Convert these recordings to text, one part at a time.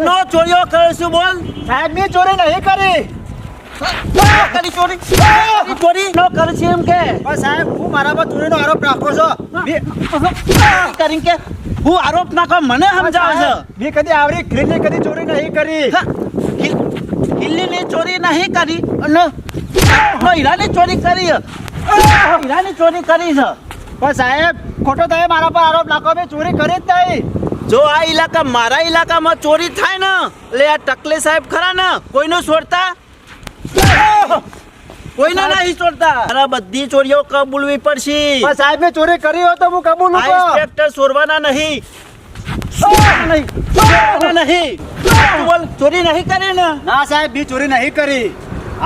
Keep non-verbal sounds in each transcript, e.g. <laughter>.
ક્યારનો ચોરીઓ કરે છે બોલ. સાહેબ મેં ચોરી નહીં કરી. કરી ચોરી. ચોરી નો કરે છે એમ કે. સાહેબ હું મારા પર ચોરીનો આરોપ રાખો છો. કરીને કે. હું આરોપ નાખો મને સમજાવે છે. મેં કદી આવરી ખીલી કદી ચોરી નહીં કરી. કિલ્લીની ચોરી નહીં કરી અને હીરાની ચોરી કરી છે. હીરાની ચોરી કરી છે. પણ સાહેબ ખોટો તમે મારા પર આરોપ નાખો મેં ચોરી કરી જ નહીં. જો આ ઇલાકા મારા ઇલાકામાં ચોરી થાય ને એટલે આ ટકલે સાહેબ ખરા ને કોઈનો છોડતા? કોઈને નહીં છોડતા? અરે બધી ચોરીઓ કબૂલવી પડશે. સાહેબ ચોરી કરી હોય તો હું કબૂલ આ ઇન્સ્પેક્ટર છોડવાના નહીં. નહીં. ચોરી નહીં કરી ને? ના સાહેબ બી ચોરી નહીં કરી.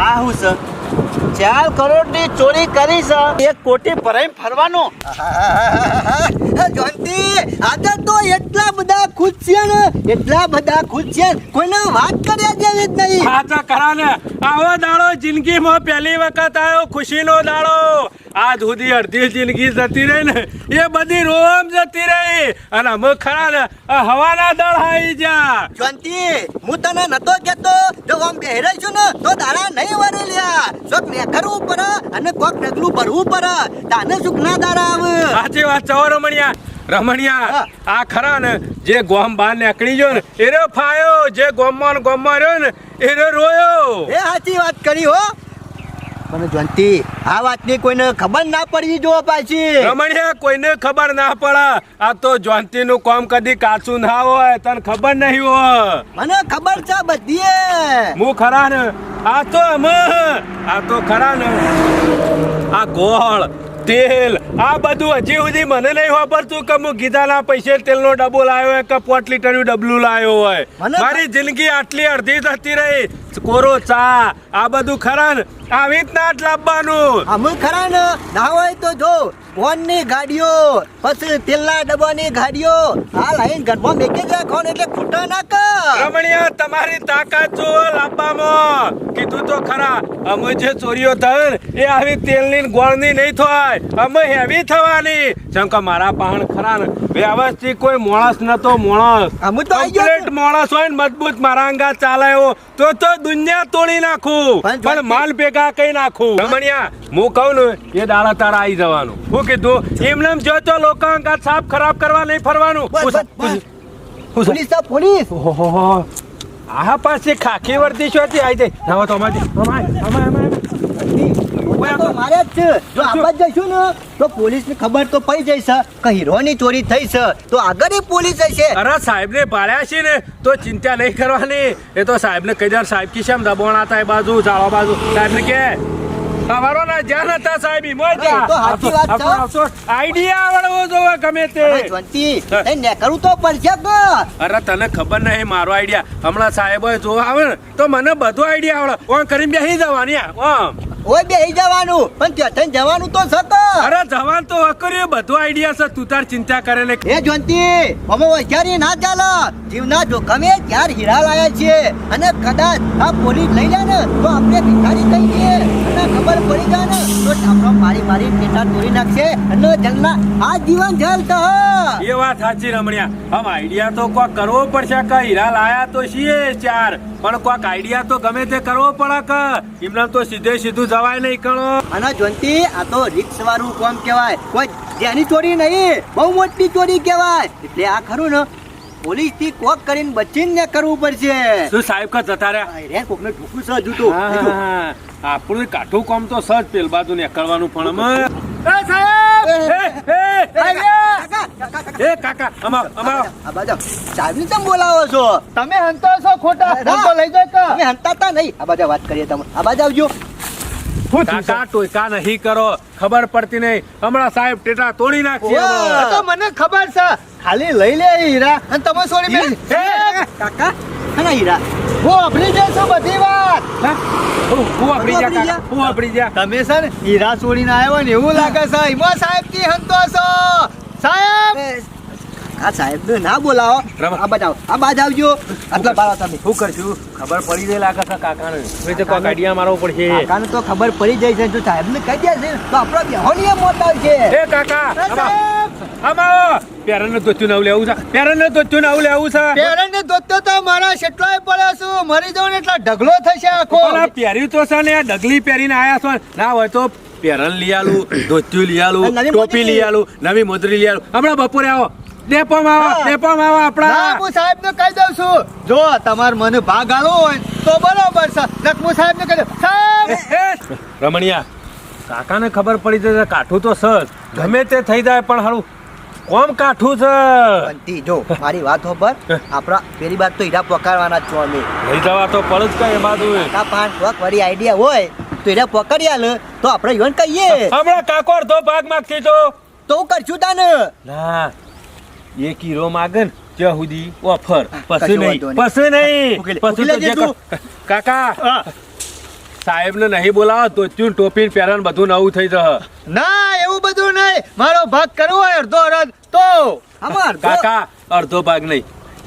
આ હું છે ચાર કરોડની ચોરી કરી છે એક કોટી ભરાઈ ફરવાનું. જોનતી આજે તો એટલા બધા ખુશ છે ને એટલા બધા ખુશ છે. કોઈને વાત કર્યા જેવી જ નહીં. સાચા ખરા ને. આવો દાડો જિંદગીમાં પહેલી વખત આવ્યો ખુશીનો દાડો. આજ સુધી અડધી જિંદગી જતી રહી ને એ બધી રોમ જતી રહી. અને અમે ખરા ને હવાના દળ આવી જા જોનતી હું તને નતો કેતો જો આમ બેહરે છું ને તો દાડા નહીં વરી લ્યા. શોક ને કરવું પડે અને કોક ડગલું ભરવું પડે તાને સુખ ના દારા આવે. સાચી વાત છો રમણિયા. રમણિયા આ ખરા ને જે ગોમ બહાર નીકળી ગયો ને એરો ફાયો જે ગોમમાં ગોમ ગોમમાં રહ્યો ને એરો રોયો. એ સાચી વાત કરી હો. પણ જોનતી આ વાતની કોઈને ખબર ના પડવી જો પાછી. રમણિયા કોઈને ખબર ના પડે. આ તો જોંતી નું કામ કદી કાચું ના હોય તને ખબર નહીં હોય. મને ખબર છે બધી હું ખરા ને? આ તો અમે. આ તો ખરા ને? આ ગોળ તેલ આ બધું હજી સુધી મને નહીં વાપરતું કે હું ગીધાના પૈસે તેલનો ડબ્બો લાવ્યો હોય કે પાંચ લીટરનું ડબલું લાવ્યો હોય. મારી જિંદગી આટલી અડધી થતી રહી. કોરો ચા આ બધું ખરા ને આવી રીતના જ લાવવાનું અમે ખરા ને ના હોય તો જો ફોનની ગાડીઓ પછી તેલના ડબ્બાની ગાડીઓ. આ લાઈન ઘરમાં મેકે જ કોણ એટલે ખૂટા ના કર રમણીયા તમારી તાકાત જો લાવવામાં કીધું તો ખરા અમે જે ચોરીઓ થાય એ આવી તેલની ને ગોળની નહીં થાય. અમે હેવી થવાની. જેમ કે મારા પાહણ ખરા ને વ્યવસ્થિત કોઈ માણસ નતો મોણસ. અમે તો કમ્પ્લીટ માણસ હોય ને મજબૂત મારા અંગા ચાલે તો તો દુનિયા તોડી નાખું. પણ માલ ભેગા કઈ નાખું. રમણિયા હું કહું ને એ દાડા તારા આવી જવાનું. હું કીધું એમને એમ જો તો લોકો અંગા સાફ ખરાબ કરવા નહીં ફરવાનું. પોલીસ તો પોલીસ. ઓહો આ પાસે ખાખી વર્દી શોથી આવી જાય તો અમારી અમારે તો મારે જ છે. જો જ જઈશું ને તો પોલીસ ને ખબર તો પડી જશે કે હીરોની ચોરી થઈ છે તો આગળ પોલીસ હશે અરે સાહેબ ને પાડ્યા છે ને તો ચિંતા નહીં કરવાની. એ તો સાહેબ ને કહી દે સાહેબ કી શેમ હતા એ બાજુ ચાળો બાજુ. સાહેબ ને કે તમારો ના જ્યાં હતા સાહેબ તો સાચી વાત છે. આઈડિયા આવડવો જોવે ગમે તે. નેકળવું તો પડશે અરે તને ખબર નહીં મારો આઈડિયા. હમણાં સાહેબ જોવા આવે ને તો મને બધો આઈડિયા આવડે. ઓમ કરીને બેસી જવાની ઓમ. ઓય બેહી જવાનું. પણ ત્યાં જવાનું તો સત અરે જવાન તો હકર્યું બધો આઈડિયા છે. તું તાર ચિંતા કરે લે એ જોનતી અમે હોશિયારી ના ચાલે જીવના જોખમે ચાર હીરા લાયા છે અને કદાચ આ પોલીસ લઈ લે ને તો આપણે ભિખારી થઈ જઈએ. ખબર પડી જાય ને તો ટાપરો મારી મારી પેટા તોડી નાખશે અને જલના આ જીવન જલ તો એ વાત સાચી રમણ્યા. આમ આઈડિયા તો કોક કરવો પડશે કે હીરા લાયા તો છીએ ચાર. પણ કોક આઈડિયા તો ગમે તે કરવો પડે કે એમને તો સીધે સીધું જવાય નહીં કણો. અને જોનતી આ તો રિક્સ વાળું કોમ કહેવાય. કોઈ જેની ચોરી નહીં બહુ મોટી ચોરી કહેવાય. એટલે આ ખરું ને. પોલીસથી કોક કરીને બચીને ને કરવું પડશે. શું સાહેબ કા જતા રહ્યા અરે કોકને ઢોકું છે હજુ તો હા, હજુ. હા, હા. આપણું કાઠું કામ તો સજ પેલ બાજુ ને કરવાનું પણ અમે એ સાહેબ! એ, એ, કાકા, કાકા, કાકા. એ કાકા અમાર અમાર. આ બાજુ સાહેબને કેમ બોલાવો છો? તમે હંતો છો ખોટા હંતો લઈ જાય કે? અમે હંતાતા નહીં. આ બાજુ વાત કરીએ તમે. આ બાજુ આવજો. કાકા ટોયકા નહીં કરો ખબર પડતી નહીં. હમણાં સાહેબ ટેટા તોડી નાખશે ઓવા. આ અમે. તો મને ખબર છે. ખાલી લઈ લે હીરા. અને તમે કાકા અને હીરા. હું અભરી જઈશું બધી વાત. હું? હું વાપરી જા વાપરી કાકા? જા. હું વાપરી જા તમે છે ને હીરા છોડીને આવ્યો ને એવું લાગે છે. હિમા સાહેબથી હંતો છો? સાહેબ! કાકા સાહેબ ના બોલાવો આ બાજુ આ બાજુ આવજો. આટલા બાર તમે. શું કરશું? ખબર પડી જાય લાગે છે કાકાને. તો કોઈક આઈડિયા મારવો પડશે. કાકાને તો ખબર પડી જાય છે. જો સાહેબને કહી દે છે તો આપણો બેહોનીય મોત આવશે. એ કાકા એ આમાં. સાહેબ! આમાં આવો. પેરણને ધોત્યું નવું લેવું છે. પેરણને દોત્યું નવું લેવું છે. પેરણને દોત્યો તો મારા શેટલાય પડ્યો છું. મરી જાઉં ને એટલા ઢગલો થશે આખો. આ પહેર્યું તો છે ને આ ઢગલી પહેરીને આયા છો. ના હોય તો પેરણ લઈ આલું ધોત્યું લઈ આલું ટોપી. લઈ આલું નવી મોદરી લઈ આલું. હમણાં બપોરે આવો. હા. ડેપોમાં આવો ના આપણા હું સાહેબ ને કહી દઉં છું. જો તમારે મને ભાગ આલો હોય તો બરોબર છે. હું સાહેબ ને કહી દઉં. સાહેબ! રમણીયા કાકાને ખબર પડી જશે કાઠું તો સર ગમે તે થઈ જાય પણ હારું કોમ કાઠું છે. બંટી જો મારી વાત હોબર આપણા પેલી વાત તો હીરા પકડવાના જ છો અમે. લઈ જવા તો પડ જ કઈ બાજુ. કાકા પાંચ વખત વળી આઈડિયા હોય તો હીરા પકડી આલે તો આપણે યોન કહીએ. હમણાં કાકોર તો ભાગ માંગતી તો તો હું કરશું તાને? ના એક હીરો માગે ને ત્યાં સુધી ઓફર. પછી નહીં. પછી નહીં. પછી કાકા સાહેબ ને નહીં બોલાવો તો ચૂન ટોપી પહેરણ બધું નવું થઈ જશે. ના એવું બધું નહીં. મારો ભાગ કરવો હોય અડધો અડધ. તો કાકા અડધો ભાગ નહીં.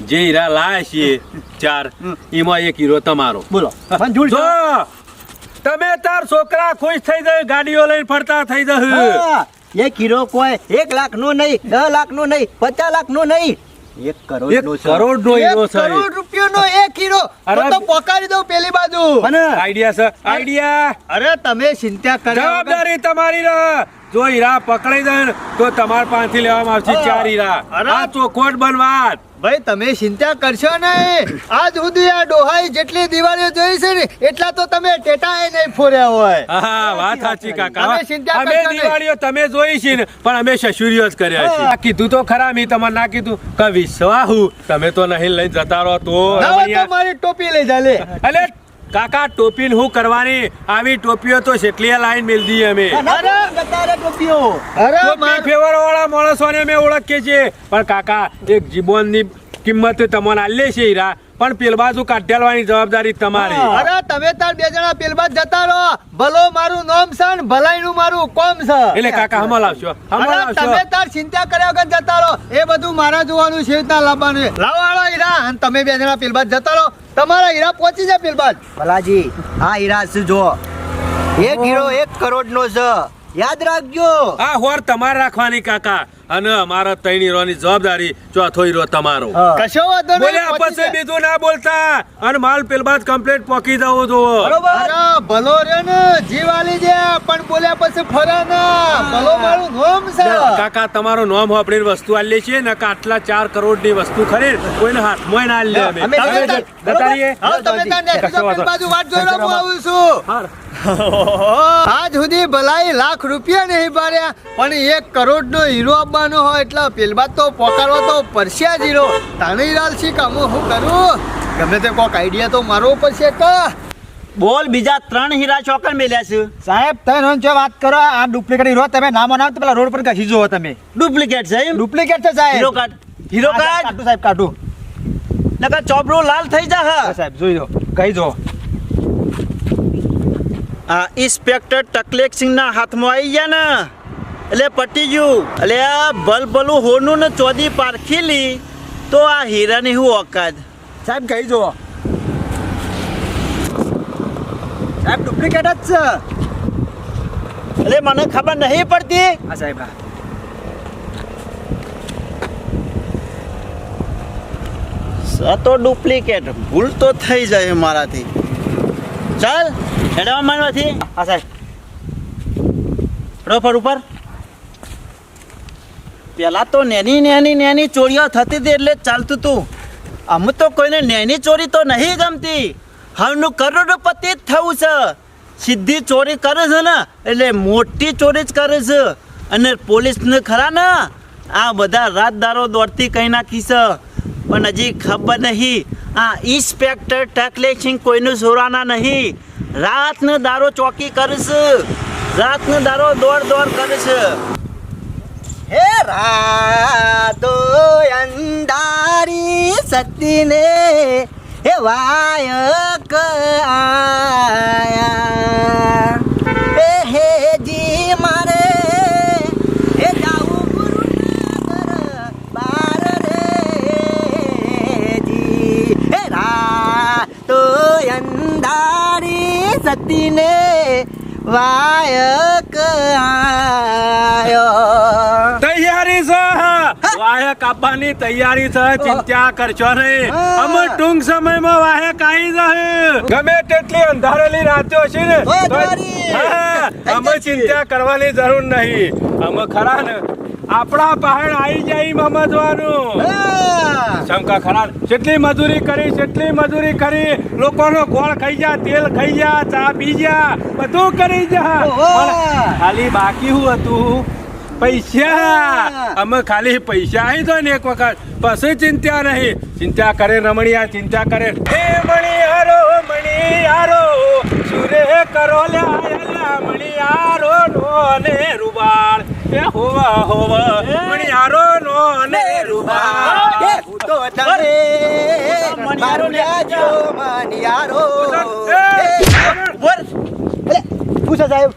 જે હીરા લાયા છીએ ચાર એમાં એક હીરો તમારો. બોલો. તમે તાર છોકરા ખુશ થઈ જાય ગાડીઓ લઈને ફરતા થઈ જશે. એક હીરો કોઈ એક લાખ નો નહીં દસ લાખ નો નહીં પચાસ લાખ નો નહીં. એક કરોડ એક નો કરોડ નો હીરો છે. કરોડ રૂપિયાનો એક હીરો અરે- તો પોકારી દઉં પેલી બાજુ. અને આઈડિયા છે આઈડિયા. અરે તમે ચિંતા જવાબદારી તમારી રહે જો હીરા પકડાઈ જાય તો તમારા પાસેથી લેવામાં આવશે ચાર હીરા. આ ચોખવટ બનવાત. ભાઈ તમે ચિંતા કરશો નહીં. આજ સુધી આ ડોહાઈ જેટલી દિવાળીઓ જોઈ છે ને એટલા તો તમે ટેટાએ નહીં ફોર્યા હોય. હા વાત સાચી કાકા. તમે ચિંતા અમે દિવાળીઓ તમે જોઈ છે ને પણ અમે સસુરીઓ જ કર્યા છે. કીધું તો ખરા મેં તમારે ના કીધું. કે વિશ્વાહુ તમે તો નહીં લઈ જતા રહો તો. ના. મારી ટોપી લઈ જા લે અલે કાકા ટોપી હું કરવાની? આવી ટોપીઓ તો કેટલી લાઈન મેલદી અમે. અરે! જતા રે ટોપીઓ. અરે ટોપી માર- ફેવર વાળા માણસોને અમે ઓળખીએ છીએ. પણ કાકા એક જીવનની કિંમત તમને આલે છે હીરા. પણ પેલ બાજુ કાઢ્યાલવાની જવાબદારી તમારી. અરે તમે તાર બે જણા પેલબાજ જતા રહો. ભલો મારું નામ છે ને ભલાઈનું મારું કોમ છે. એટલે કાકા હમલ આવશો હમલ આવશો તમે તાર ચિંતા કર્યા વગર જતા રહો. એ બધું મારા જોવાનું છે રીતના લાવવાનું. લાવો આળો હીરા. અને તમે બે જણા પેલબાજ જતા રહો. તમારા હીરા પહોંચી જાય પેલબાદ ભલાજી આ હીરા છે જો એક હીરો એક કરોડ નો છે. યાદ રાખજો. આ હોર તમારે રાખવાની કાકા. અને અમારા હીરોની જવાબદારી ચોથો હીરો તમારો. કશો વાંધો નહીં, બોલ્યા પછી બીજું ના બોલતા. અને માલ પેલ બાદ કમ્પ્લીટ પોકી દઉં તો બરોબર? ભલો રે ને જીવાલી દે પણ બોલ્યા પછી ફરે ના. ભલો મારું નોમ છે. કાકા તમારો નોમ આપણી વસ્તુ આલી છે ને આટલા ચાર કરોડની વસ્તુ ખરીદ કોઈને હાથમાં ના આલી અમે. તમે તમે બાજુ વાત જોઈ રહ્યો હું આવું છું. <laughs> આજ સુધી ભલાઈ લાખ રૂપિયા નહીં ભર્યા પણ એક કરોડ નો હીરો આપવાનો હોય એટલે પેલબા તો પોકારવા તો પરસ્યા જ હીરો. તાણે હીરાલ શી કામો હું કરું? ગમે તે કોક આઈડિયા તો મારવો પડશે કા? બોલ બીજા ત્રણ હીરા ચોકર મેલ્યા છે? સાહેબ તમે જો વાત કરો. આ ડુપ્લિકેટ હીરો તમે નામ બનાવો તો પેલા રોડ પર ઘસી જુઓ તમે. ડુપ્લિકેટ છે એમ? ડુપ્લિકેટ છે સાહેબ. હીરો કાર્ડ હીરો કાર્ડ કાઢું. સાહેબ કાઢું. નકર ચોપડું લાલ થઈ જા હા, સાહેબ જોઈ દો કહી દો ઇન્સ્પેક્ટર ટકલેક સિંહના હાથમાં આવી ગયા ને. એટલે પટી ગયું. એટલે આ ભલભલું હોનું ને ચોદી પારખી લી. તો આ હીરાની હું ઓકાદ સાહેબ કહી જુઓ. સાહેબ ડુપ્લિકેટ જ છે. એટલે મને ખબર નહીં પડતી. હા સાહેબ હા. આ તો ડુપ્લિકેટ. ભૂલ તો થઈ જાય મારાથી. ચાલ, હેડવા માંડવાથી. હા, સાહેબ. રોફર ઉપર. પેલા તો નેની નેની નેની ચોરીઓ થતી હતી એટલે ચાલતું હતું અમુક તો કોઈને નેની ચોરી તો નહીં ગમતી. હવનું કરોડપતિ જ થવું છે. સીધી ચોરી કરે છે ને, એટલે મોટી ચોરી જ કરે છે. અને પોલીસને ખરા ને, આ બધા રાતદારો દોડતી કહી નાખી છે. પણ હજી ખબર નહીં. આ ઇન્સ્પેક્ટર ટકલે ટકલેસિંગ કોઈનું સોરાના નહીં. રાતનો દારો ચોકી કરે રાતનો દારો દોડ દોડ કરે છે હે રાતો અંધારી સતીને હે વાયક આયા. હે સતીને વાયક આયો. તૈયારી છે. વાયક આપવાની તૈયારી છે ચિંતા કરશો નહીં. અમે ટૂંક સમયમાં વાહે કાઈ જશે. ગમે તેટલી અંધારેલી રાતો છે ને અમે ચિંતા કરવાની જરૂર નહીં. અમે ખરા ને આપણા પહાડ આવી જાય મમજવાનું. શંકા ખરા? જેટલી મજૂરી કરી જેટલી મજૂરી કરી લોકોનો ગોળ ખાઈ જા તેલ ખાઈ જા ચા પી જા બધું કરી જા. ખાલી બાકી હું હતું? પૈસા. અમે ખાલી પૈસા આવી દો ને એક વખત. પછી ચિંતા નહીં. ચિંતા કરે રમણીયા ચિંતા કરે. હે મણી આરો સુરે કરો લ્યા હારો નો ને રૂબાળ. એ હોવા હોવા. મણિયારો નો ને રૂબાળ. એ ભૂતો તારે મારો લેજો બોલ અલે, પૂછો સાહેબ.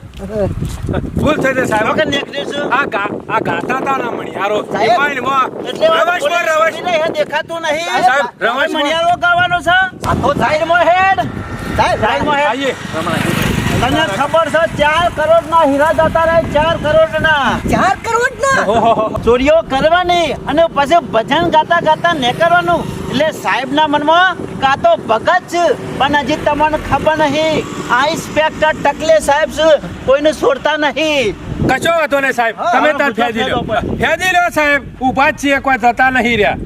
ભૂલ થઈ જાય સાહેબ. વગર નીકળ્યું આ ગા આ ગાતા તા ના મણિયારો સાહેબ. એમાંય ને એમાં એટલે રવાજ પર રવાજ નહીં દેખાતું નહીં. સાહેબ, રવાશ મણિયારો ગાવાનો છે? આ તો સાહેબ સાઈડમાં હેડ. સાહેબ સાઈડમાં હેડ. આઈએ. તને ખબર છે ચાર કરોડ ના હીરા જતા રહે ચાર કરોડ ના ચાર કરોડ ના ચોરીઓ કરવાની અને પછી ભજન ગાતા ગાતા નીકળવાનું. એટલે સાહેબ ના મનમાં કાં તો ભગત છે પણ હજી તમને ખબર નહીં. આ ઇન્સ્પેક્ટર ટકલે સાહેબ છે કોઈને છોડતા નહીં. કશો વાંધો ને સાહેબ. હા, તમે હા, તાર ફેદી લો. ફેદી લો સાહેબ. ઊભા જ છીએ કોઈ જતા નહીં રહ્યા.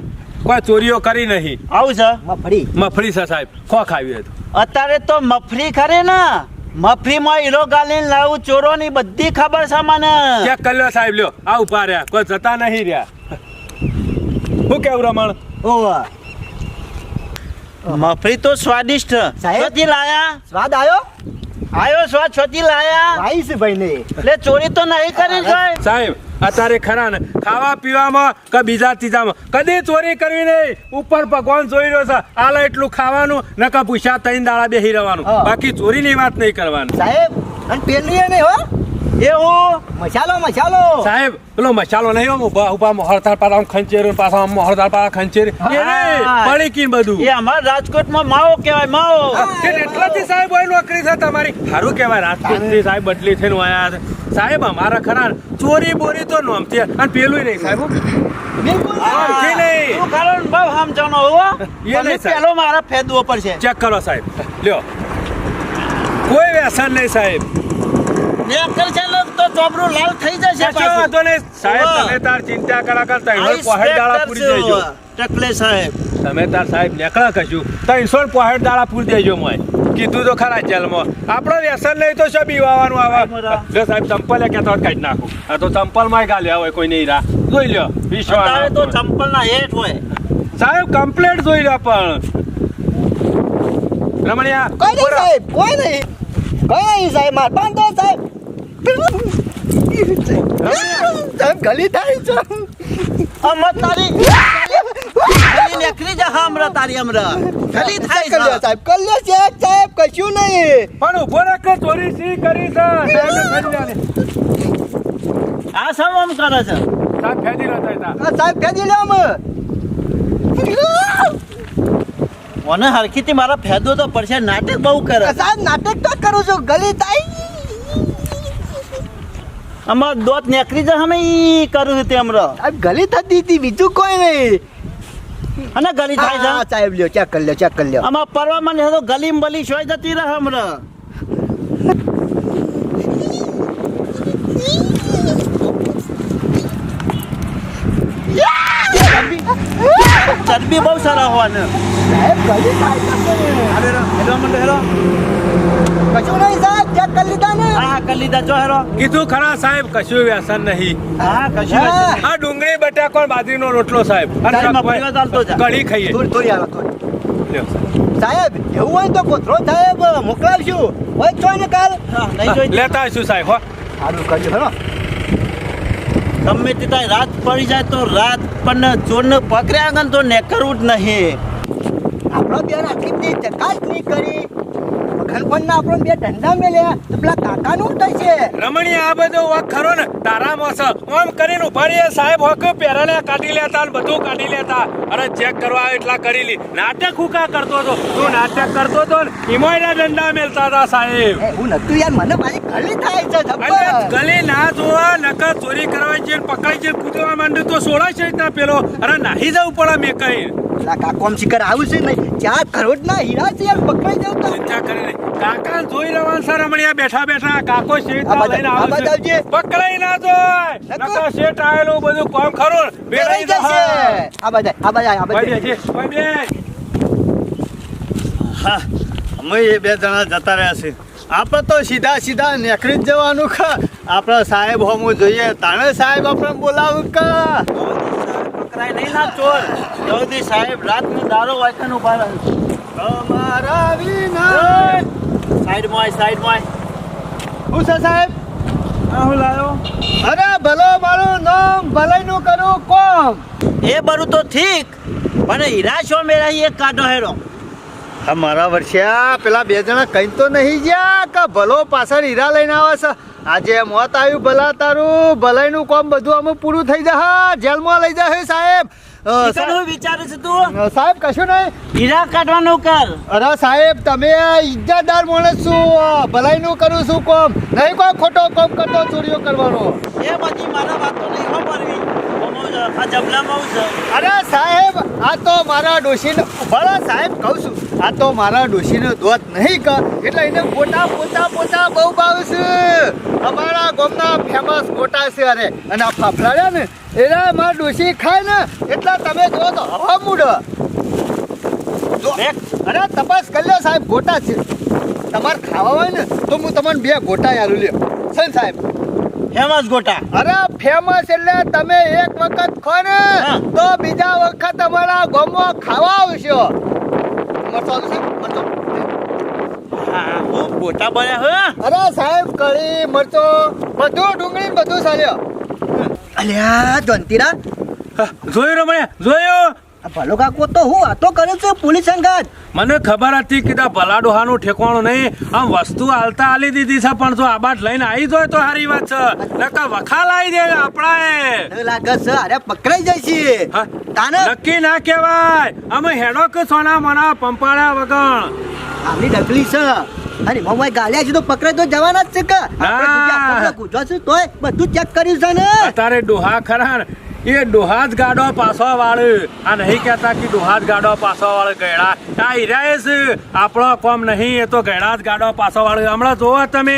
કોઈ ચોરીઓ કરી નહીં. આવું છે? મફળી. મફળી છે સાહેબ. ખો ખાવી હતું. અત્યારે તો મફરી ખરી ને. મફરીમાં હીરો ગાલીને લાવું ચોરોની બધી ખબર છે મને. ચેક કરી લો સાહેબ લ્યો. આ ઊભા રહ્યા. કોઈ જતા નહીં રહ્યા. શું કેવું રમણ? ઓવા મફરી તો સ્વાદિષ્ટ? છોથી લાયા? સ્વાદ આવ્યો આયો સ્વાદ છોથી લાયા? ભાઈ છે ભાઈ ને એટલે ચોરી તો નહીં કરી સાહેબ સાહેબ અત્યારે ખરા ને ખાવા પીવામાં કે બીજા ત્રીજામાં કદી ચોરી કરવી નહીં. ઉપર ભગવાન જોઈ રહ્યો છે આલા એટલું ખાવાનું નકા પૂછ્યા ત્રણ દાડા બેહી રહેવાનું. હા. બાકી ચોરીની વાત નહીં કરવાની. સાહેબ અને પેલું એ હો મસાલો મસાલો. સાહેબ પેલો મસાલો નહીં આમ ઊભા ઊભા મોહરદાર પાડા ખંચેરું પાછા આમ મોહરદાર પાડા ખંચેર. એ પડી કી બધું. એ અમાર રાજકોટમાં માવો કહેવાય માવો. એટલાથી સાહેબ હોય નોકરી છે તમારી. સારું કહેવાય રાજકોટથી સાહેબ બદલી થઈને આયા છે. સાહેબ અમારા ખરા ચોરી બોરી તો નોમતી અને પેલું નહીં. સાહેબ હો ચેક કરો સાહેબ. લ્યો. કોઈ વ્યસન નહીં સાહેબ. ને કરશે ને તો ચોપડું લાલ થઈ જશે કશો વાંધો નહીં. સાહેબ તમે તાર ચિંતા કરા કરતા હોય પોહેડ દાડા પૂરી દેજો. ટકલે સાહેબ. તમે તાર સાહેબ નીકળા કશું. ત્રણસો ને પહાડ દાડા પૂરી દેજો મોય. કીધું તો ખરા જેલમાં. આપણો વ્યસન નહીં તો શું બીવાનું આવે? બરાબર. સાહેબ ચંપલ એ હોય કાઢી નાખું. આ તો ચંપલમાં ગાલ્યા હોય કોઈ નહીં રા. જોઈ લ્યો અત્યારે તો વિશ્વાસ ચંપલ ના હેઠ હોય. સાહેબ કમ્પ્લેટ જોઈ લ્યો પણ. રમણિયા કોઈ નહીં સાહેબ કોઈ નહીં. કોઈ નહીં સાહેબ માર પાંચ સાહેબ. સાહેબ ગલી થાય છે? અમર તારી. ગલી નીકળી જા હમણાં તારી હમણાં. ગલી થાય છે. સાહેબ કલ્યો સાહેબ સાહેબ કશું નહીં. પણ ઊભો રાખ ચોરી સી કરી છે? સાહેબ લે આ સમ આમ કરે છે? સાહેબ ફેરી રહેતા હતા આ સાહેબ ફેદી લે અમે. મને હરખીથી મારા ફેદો તો પડશે નાટક બહુ કરે સાહેબ નાટક તો કરું છું. ગલી થાય અમાર દોત નીકળી જા અમે ઈ કરું તે હમણાં આ ગલી થતી હતી બીજું કોઈ નહીં. અને ગલી થાય છે. સાહેબ લ્યો ચેક કરી લ્યો ચેક કરી લ્યો. અમાર પરવામાં મને તો ગલી બલી શોય જતી રહે હમણાં ચરબી બહુ સારા હોવાને. સાહેબ ગલી થાય છે. હેલો હેલો મંડળ હેલો. કશું નહીં સાહેબ ચેક કરી લીધા ને? હા કરી લીધા. જો હેલો કીધું ખરા સાહેબ કશું વ્યસન નહીં. હા કશું હા. આ ડુંગળી બટાકો બાજરીનો રોટલો સાહેબ. કઢી ખાઈએ. થોડી થોડી લ્યો. સાહેબ એવું હોય તો કોથરો સાહેબ મોકલાવશું. હોય તો ને કાલ. હા, નહીં જોઈ લેતા આવીશું સાહેબ હો. સારું કરજો ગમે તે તાય રાત પડી જાય તો રાત પણ ચોરને પકડ્યા આગળ તો નેકરવું જ નહીં. આપણો બેન બધી ચકાસ નહીં કરી. ઘનપણ ના આપણો બે ધંધા મેલ્યા. તો પેલા કાકાનું છે રમણીય આ બધો વાક ખરો ને? તારા મોસ ઓમ કરીને ઊભા રહીએ સાહેબ હોક પહેરાને કાઢી લેતા ને બધું કાઢી લેતા? અરે ચેક કરવા એટલા કરી લી. નાટક હુકા કરતો હતો? તું નાટક કરતો હતો ને ઈમોયના દંડા મેલતા હતા સાહેબ. હું નતું યાર મને મારી ગલી થાય છે ગલી ના જોવા નકર ચોરી કરવા જઈને પકડાઈ જઈને કૂદવા માંડ્યો તો સોળા છે પેલો. અરે નાહી જવું પડે મેં કઈ આવું છે નહીં. ચાર કરોડના હીરા છે યાર પકડાઈ જાવ તો. ચિંતા કરીને કાકા જોઈ લેવાનું સર હમણાં બેઠા બેઠા. કાકો શેઠ લઈને આ છે. પકડાઈ ના જોય. નકા શેઠ આયેલું બધું કોમ ખરો. બેરાઈ જશે. આ બાજુ આ બાજુ આ ભાઈ બાજુ બેસી, ભાઈ બેસ. હા અમે એ બે જણા જતા રહ્યા છે આપણે તો સીધા સીધા નીકળી જ જવાનું કા. આપણા સાહેબ હોમું જોઈએ. તાણે સાહેબ આપણે બોલાવું કા? પકડાય નહીં ના ચોર. જલ્દી સાહેબ રાતનો દારો વાંચન ઊભા રહે અમારા વિના. સાઈડમાં માં સાઈડમાં હું છે સાહેબ? હું લાયો. અરે ભલો મારું નામ ભલાઈનું કરું કોમ? એ બરું તો ઠીક પણ હીરા શો મેરા એક કાઢો હેરો. હા મારા વર્ષિયા પેલા બે જણા કઈ તો નહીં ગયા કે ભલો પાછળ હીરા લઈને આવે છે? આજે મોત આવ્યું ભલા તારું ભલાઈનું કોમ બધું અમે પૂરું થઈ જશે. જેલમાં લઈ જશે સાહેબ. વિચારું છું તું? સાહેબ કશું નહીં. હીરા કાઢવાનું કર. અરે સાહેબ તમે ઇજ્જતદાર માણસ છો. ભલાઈનું કરું છું કોમ. નહીં કોઈ ખોટો કોમ કરતો ચોરીઓ કરવાનો. એ બધી મારા વાતો નહીં પડવી. અરે સાહેબ આ તો મારા ડોશીને ભલા સાહેબ કહું છું આ તો મારા ડોશીનો દોત નહીં કર. એટલે એને પોતા પોતા પોતા બહુ ભાવ છે. ગામના ફેમસ ગોટા છે અરે અને આ ફાફડા ને એના મારા ડોસી ખાય ને એટલે તમે જો તો હવા મૂડ. જો, અરે તપાસ કરી લો સાહેબ ગોટા છે. તમારે ખાવા હોય ને તો હું તમને બે ગોટા આલું લ્યો. છે સાહેબ. ફેમસ ગોટા. અરે ફેમસ એટલે તમે એક વખત ખો ને તો બીજા વખત તમારા ગામમાં ખાવા આવશો. મરચો છે? મરચો. હા ગોટા બન્યા હો? અરે સાહેબ કઢી મરચો બધું ડુંગળી બધું ચાલ્યો અલ્યા જંતીરા જોયું રમણ્યા જોયું? આ ભલો કાકો તો હું વાતો કરે છે પોલીસ સંઘાત. મને ખબર હતી કે આ ભલા ડોહાનું ઠેકવાનું નહીં. આમ વસ્તુ હાલતા આલી દીધી છે પણ જો આબાટ લઈને આવી જાય તો સારી વાત છે. નકા વખાલ આવી દે આપણા લાગે છે અરે પકડાઈ જાય છે. તાને નક્કી ના કહેવાય. અમે હેડો કે સોના મના પંપાળ્યા વગર. આમની ડગલી છે. અરે મમ્મી ગાલ્યા છે તો પકડાય તો જવાના જ છે કે. આપણે છે તોય બધું ચેક કર્યું છે ને. તારે ડોહા ખરા એ ડોહાજ ગાડો પાછો વાળે આ નહીં કહેતા કે ડોહાજ ગાડો પાછો વાળે ગયડા. આ છે. આપણો કોમ નહીં એ તો ગયડા જ ગાડો પાછો વાળે હમણાં જોવો તમે.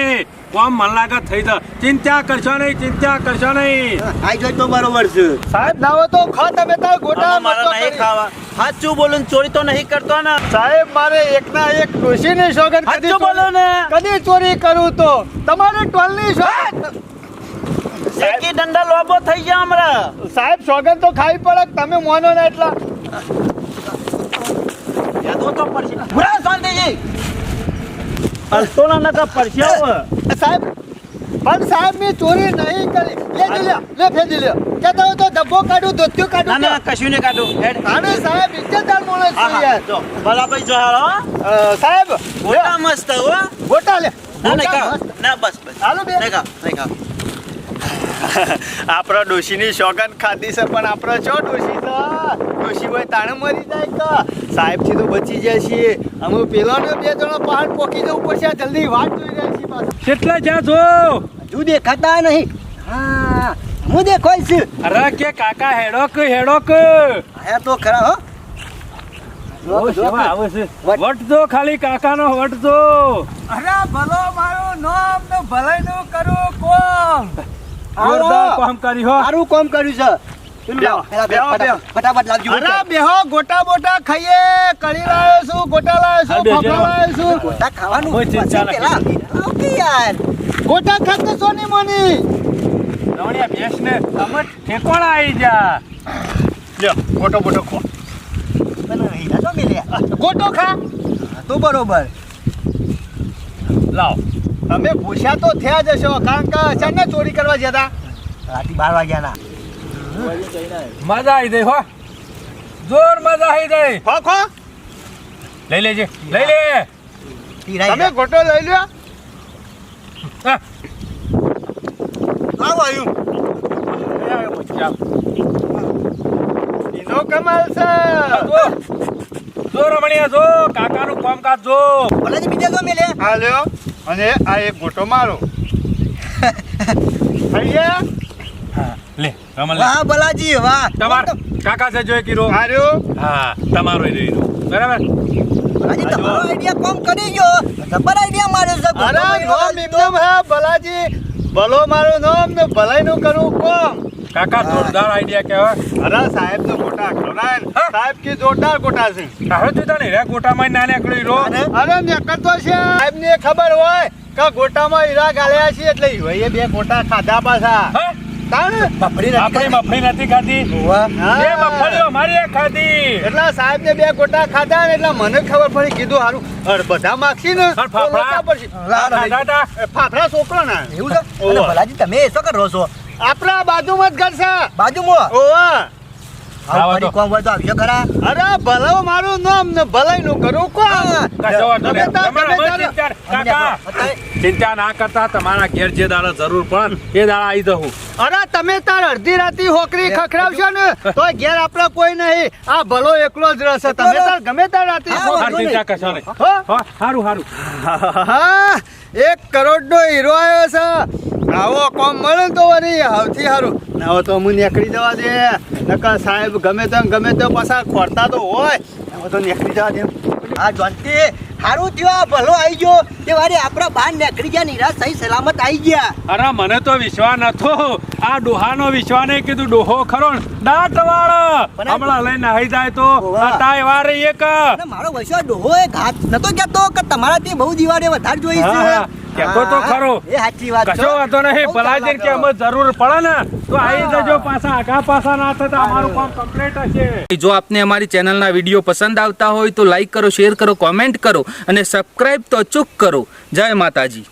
કોમ મન લાગત થઈ જ ચિંતા કરશો નહીં ચિંતા કરશો નહીં. આઈ જોઈ તો બરોબર છે. સાહેબ નાવો તો ખા તમે તો ગોટા આમાં નહીં ખાવા. સાચું બોલું ચોરી તો નહીં કરતો ને. સાહેબ મારે એકના એક ડોશીની સોગંદ કદી બોલો ને. કદી ચોરી કરું તો. તમારે ટોલની સોગંદ એકી દંડા લોબો થઈ ગયા હમણાં. સાહેબ સોગંદ તો ખાવી પડે તમે મોનો ને એટલા. યાદો તો પડશે પૂરા શાંતિજી. હલતો નકા પડશે સાહેબ પણ સાહેબ મેં ચોરી નહીં કરી. લે જો લે ફેંદી લ્યો કહેતા હોય તો ડબ્બો કાઢું ના કશું ને કાઢું. હેડ. આને સાહેબ ઇજ્જતદાર માણસ છે યાર. જો બરાબર જો હાલો સાહેબ ગોટા મસ્ત હો. ગોટા લે. ના નહીં ગોટા ખાવ. મસ્ત. ના બસ બસ. હાલો બે. નહીં ખાવ નહીં ખાવ. આપણા ડોશીની સોગંદ ખાધી છે પણ આપણો છો ડોશી તો? ડોશી હોય તાણે મરી જાય કે? સાહેબથી તો બચી જાય છીએ અમે પેલાને બે જણા પહાડ પોકી જવું પડશે જલ્દી વાત જોઈ રહ્યા છીએ પાછા. કેટલા જ્યાં છો? હજુ દેખાતા નહીં. હા હું દેખાય છે. અરે કે કાકા હેડો હેડોક હેડો કે? આયા તો ખરા હો. જો, જો, કેવા આવે છે. વટ. વટ જો ખાલી કાકાનો વટ જો. અરે ભલો મારું નામ ને ભલાઈનું કરું કોમ જોરદાર કામ કરી હો. સારું કામ કર્યું છે. ફટાફટ- બેહો. અરે બેહો ગોટા બોટા ખાઈએ કરી લાવ્યો છું ગોટા લાવ્યો આ છું. ફાફડા છું. ગોટા ખાવાનું કોઈ ચિંતા નથી. યાર. ગોટા ખાતે સોની મોની? રમણિયા ભેંસ ને તમે ઠેકોણા આવી જા. લ્યો ગોટો બોટો ખો. ગોટો ખા. તો બરોબર. લાવ. તમે ભૂસ્યા તો થયા જશો કારણ કે અચાનક ચોરી કરવા જતા રાતે બાર વાગ્યાના. મજા આવી ગઈ હો. જોર મજા આવી ગઈ. ખો ખો. લઈ લેજે લઈ લે. તમે ગોટો લઈ લ્યો. આયું. એ આવ્યો પછી આવ. એનો કમાલ છે. જો જો રમણિયા જો કાકાનું કામકાજ જો. જ બીજા તો મિલે હાલ્યો લ્યો. અને આ એક ગોટો મારો. અહીંયા હા લે રમણ લે. વાહ બલાજી વાહ. તમાર કાકા છે જોઈ કીરો. હાર્યો હા તમારો રહ્યો બરાબર? બલાજી તમારો આઈડિયા કોમ કરી ગયો. જબર આઈડિયા માર્યો છે અરે નોમ એકદમ હા ભલાજી. ભલો મારું નામ ને ભલાઈનું કરું કોમ. કાકા જોરદાર આઈડિયા કહેવાય. અરે સાહેબ તો ગોટા ખવડાય સાહેબ કે જોરદાર ગોટા છે. હવે તું તને રે ગોટામાં ના નીકળી રો અરે નીકળતો છે સાહેબ ને ખબર હોય કે ગોટામાં હીરા ગાળ્યા છે એટલે એ બે ગોટા ખાધા પાછા. હા? તાણ? મફળી નથી આપણે મફળી નથી ખાધી. વાહ મફળીઓ મારી ખાધી. એટલે સાહેબ ને બે ગોટા ખાધા ને એટલે મને ખબર પડી કીધું હારું બધા માગશી ને ફાફડા? છોકરો ના એવું છે. ભલાજી તમે એસો કરો છો આપણા બાજુમાં જ ઘર છે. બાજુમાં? ઓવા આવું આવો ફરી તો. કોમ હોય તો આવજો ખરા અરે ભલો મારું નામ ને ભલાઈ નું કરું કોમ હા. કશો વાંધો નહીં. તમે તાર- તમારે તમે હવે તાર- ચિંતા- કાકા. ચિંતા ના કરતા તમારા ઘેર જે દાડા જરૂર પણ એ દાડા આવી દઉં અરે તમે તાર અડધી રાતી હોકરી ખખડાવશો ને તો ઘેર આપડે કોઈ નહીં. આ ભલો એકલો જ રહેશે. તમે તાર ગમે તાર રાતી સારું સારું ચિંતા નહીં. એક કરોડ નો હીરો આવ્યો છે. આવો કોમ મળે તો વરી સૌથી સારું ના તો હું નીકળી જવા દે. નકર સાહેબ ગમે તેમ ગમે તે પાછા ખોરતા તો હોય. તો નીકળી જવા દે. આ જોનતી હારું થયો ભલો આવી ગયો. તે વારે આપણા બહાર નીકળી ગયા નિરાશ સહી સલામત આવી ગયા. અરે મને તો વિશ્વાસ નતો. આ ડોહાનો વિશ્વાસ નહીં કીધું ડોહો ખરો દાંત વાળો હમણાં લઈને નાહી જાય તો. અટાય વારે એક. મારો વિશ્વાસ ડોહો એ ઘાત નતો કહેતો કે તમારાથી બહુ દિવાળે વધારે જોઈ છે. કહેતો તો ખરો. એ સાચી વાત કશો વાંધો નહીં ભલાજી કે અમે જરૂર પડે ને તો આવી જજો પાછા આગા પાછા ના થતા અમારું કામ કમ્પ્લીટ હશે. જો આપને અમારી ચેનલના વીડિયો પસંદ આવતા હોય તો લાઈક કરો શેર કરો કોમેન્ટ કરો અને સબસ્ક્રાઇબ તો અચૂક કરો. જય માતાજી.